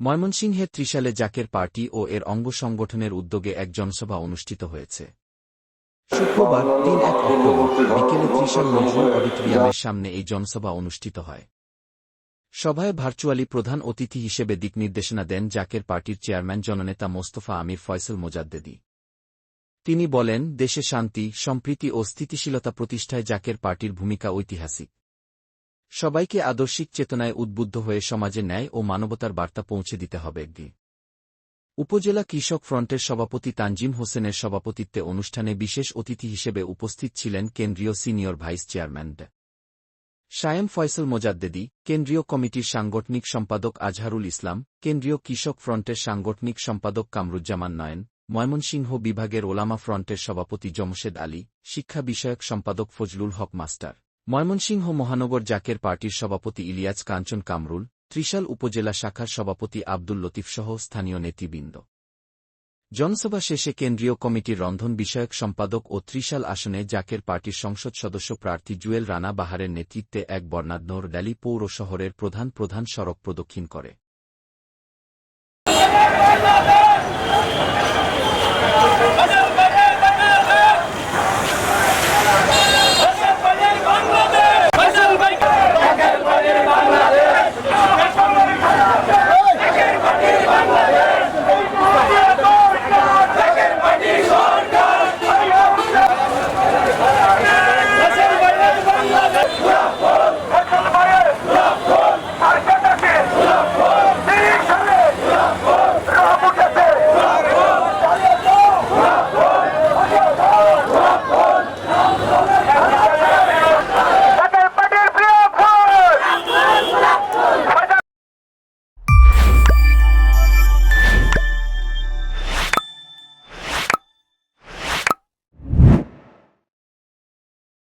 ময়মনসিংহে ত্রিশালে জাকের পার্টি ও এর অঙ্গ সংগঠনের উদ্যোগে এক জনসভা অনুষ্ঠিত হয়েছে। শুক্রবার তিন এক অক্টোবর বিকেলে ত্রিশাল নজরুল অডিটোরিয়ামের সামনে এই জনসভা অনুষ্ঠিত হয়। সভায় ভার্চুয়ালি প্রধান অতিথি হিসেবে দিক নির্দেশনা দেন জাকের পার্টির চেয়ারম্যান জননেতা মোস্তফা আমির ফয়সল মোজাদ্দেদি। তিনি বলেন, দেশে শান্তি, সম্প্রীতি ও স্থিতিশীলতা প্রতিষ্ঠায় জাকের পার্টির ভূমিকা ঐতিহাসিক। সবাইকে আদর্শিক চেতনায় উদ্বুদ্ধ হয়ে সমাজে ন্যায় ও মানবতার বার্তা পৌঁছে দিতে হবে একদি উপজেলা কৃষক ফ্রন্টের সভাপতি তানজিম হোসেনের সভাপতিত্বে অনুষ্ঠানে বিশেষ অতিথি হিসেবে উপস্থিত ছিলেন কেন্দ্রীয় সিনিয়র ভাইস চেয়ারম্যান ড। শায়েম ফয়সল মোজাদ্দেদি, কেন্দ্রীয় কমিটির সাংগঠনিক সম্পাদক আজহারুল ইসলাম, কেন্দ্রীয় কৃষক ফ্রন্টের সাংগঠনিক সম্পাদক কামরুজ্জামান নয়ন, ময়মনসিংহ বিভাগের ওলামা ফ্রন্টের সভাপতি জমশেদ আলী, শিক্ষা বিষয়ক সম্পাদক ফজলুল হক মাস্টার। ময়মনসিংহ মহানগর জাকের পার্টির সভাপতি ইলিয়াস কাঞ্চন কামরুল, ত্রিশাল উপজেলা শাখার সভাপতি আব্দুল লতিফসহ স্থানীয় নেতৃবৃন্দ। জনসভা শেষে কেন্দ্রীয় কমিটির রন্ধন বিষয়ক সম্পাদক ও ত্রিশাল আসনে জাকের পার্টির সংসদ সদস্য প্রার্থী জুয়েল রানা বাহারের নেতৃত্বে এক বর্ণাঢ্য র্যালি পৌর শহরের প্রধান প্রধান সড়ক প্রদক্ষিণ করে।